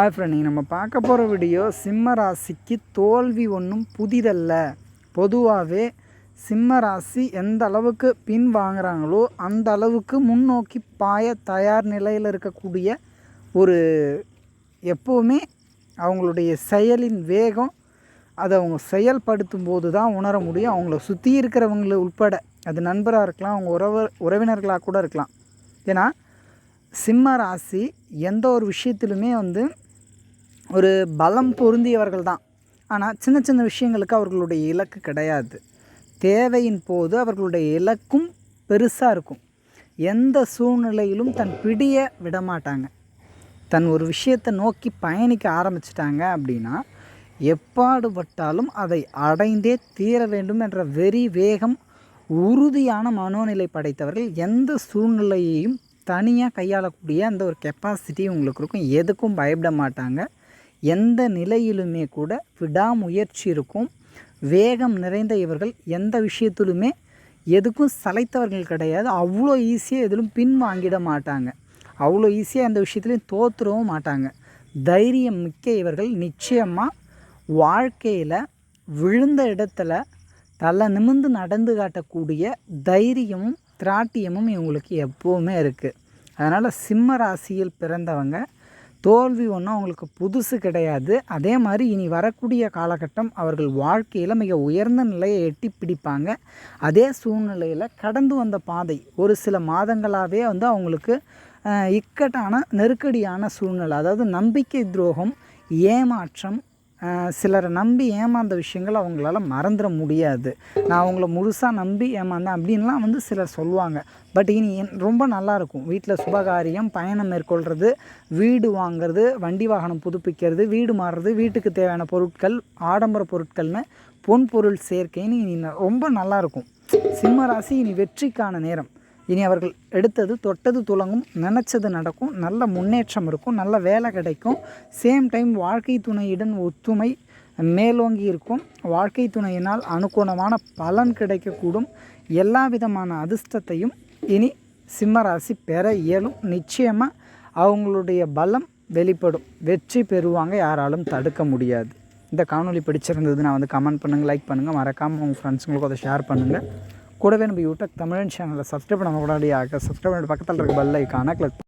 Of friend நீங்கள் நம்ம பார்க்க போகிற வீடியோ சிம்ம ராசிக்கு தோல்வி ஒன்றும் புதிதல்ல. பொதுவாகவே சிம்ம ராசி எந்த அளவுக்கு பின் வாங்குறாங்களோ அந்த அளவுக்கு முன்னோக்கி பாய தயார் நிலையில் இருக்கக்கூடிய ஒரு எப்போவுமே அவங்களுடைய செயலின் வேகம் அதை அவங்க செயல்படுத்தும் போது தான் உணர முடியும். அவங்கள சுற்றி இருக்கிறவங்கள உட்பட அது நண்பராக இருக்கலாம் அவங்க உறவு உறவினர்களாக கூட இருக்கலாம். ஏன்னா சிம்ம ராசி எந்த ஒரு விஷயத்திலுமே வந்து ஒரு பலம் பொருந்தியவர்கள் தான். ஆனால் சின்ன சின்ன விஷயங்களுக்கு அவர்களுடைய இலக்கு கிடையாது. தேவையின் போது அவர்களுடைய இலக்கும் பெருசாக இருக்கும். எந்த சூழ்நிலையிலும் தன் பிடியை விடமாட்டாங்க. தன் ஒரு விஷயத்தை நோக்கி பயணிக்க ஆரம்பிச்சிட்டாங்க அப்படின்னா எப்பாடுபட்டாலும் அதை அடைந்தே தீர வேண்டும் என்ற வெறி வேகம் உறுதியான மனோநிலை படைத்தவர்கள் எந்த சூழ்நிலையையும் தனியாக கையாளக்கூடிய அந்த ஒரு கெப்பாசிட்டி உங்களுக்கு இருக்கும். எதுக்கும் பயப்பட மாட்டாங்க. எந்த நிலையிலுமே கூட விடாமுயற்சி இருக்கும். வேகம் நிறைந்த இவர்கள் எந்த விஷயத்திலுமே எதுக்கும் சளைத்தவர்கள் கிடையாது. அவ்வளோ ஈஸியாக எதிலும் பின்வாங்கிட மாட்டாங்க. அவ்வளோ ஈஸியாக அந்த விஷயத்துலையும் தோற்றுறவும் மாட்டாங்க. தைரியம் மிக்க இவர்கள் நிச்சயமாக வாழ்க்கையில் விழுந்த இடத்துல தலை நிமிர்ந்து நடந்து காட்டக்கூடிய தைரியமும் திராட்டியமும் இவங்களுக்கு எப்போவுமே இருக்குது அதனால் சிம்ம ராசியில் பிறந்தவங்க தோல்வி ஒன்றும் அவங்களுக்கு புதுசு கிடையாது. அதே மாதிரி இனி வரக்கூடிய காலகட்டம் அவர்கள் வாழ்க்கையில் மிக உயர்ந்த நிலையை எட்டி பிடிப்பாங்க. அதே சூழ்நிலையில் கடந்து வந்த பாதை ஒரு சில மாதங்களாகவே வந்து அவங்களுக்கு இக்கட்டான நெருக்கடியான சூழ்நிலை அதாவது நம்பிக்கை துரோகம் ஏமாற்றம் சிலரை நம்பி ஏமாந்த விஷயங்கள் அவங்களால மறந்துட முடியாது. நான் அவங்கள முழுசாக நம்பி ஏமாந்தேன் அப்படின்லாம் வந்து சிலர் சொல்லுவாங்க. பட் இனி ரொம்ப நல்லாயிருக்கும் வீட்டில் சுபகாரியம் பயணம் மேற்கொள்கிறது வீடு வாங்கிறது வண்டி வாகனம் புதுப்பிக்கிறது வீடு மாறுறது வீட்டுக்கு தேவையான பொருட்கள் ஆடம்பர பொருட்கள்னு பொன் பொருள் சேர்க்கைன்னு இனி ரொம்ப நல்லாயிருக்கும் சிம்ம ராசி இனி வெற்றிக்கான நேரம். இனி அவர்கள் எடுத்தது தொட்டது துளங்கும் நினச்சது நடக்கும் நல்ல முன்னேற்றம் இருக்கும் நல்ல வேலை கிடைக்கும். சேம் டைம் வாழ்க்கை துணையுடன் ஒத்துமை மேலோங்கி இருக்கும். வாழ்க்கை துணையினால் அனுகூலமான பலன் கிடைக்கக்கூடும். எல்லா விதமான அதிர்ஷ்டத்தையும் இனி சிம்மராசி பெற இயலும். நிச்சயமாக அவங்களுடைய பலம் வெளிப்படும். வெற்றி பெறுவாங்க யாராலும் தடுக்க முடியாது. இந்த காணொலி பிடிச்சிருந்தது நான் வந்து கமெண்ட் பண்ணுங்கள் லைக் பண்ணுங்கள் மறக்காமல் உங்கள் ஃப்ரெண்ட்ஸுங்களுக்கு அதை ஷேர் பண்ணுங்கள் கூடவே நம்ம யூடியூப் தமிழன் சேனலில் சப்ஸ்கிரைப் பண்ண கூட சப்ஸ்கிரைப் பண்ணிட்டு பக்கத்தில் இருக்க பெல் ஐக்கான கிளிக்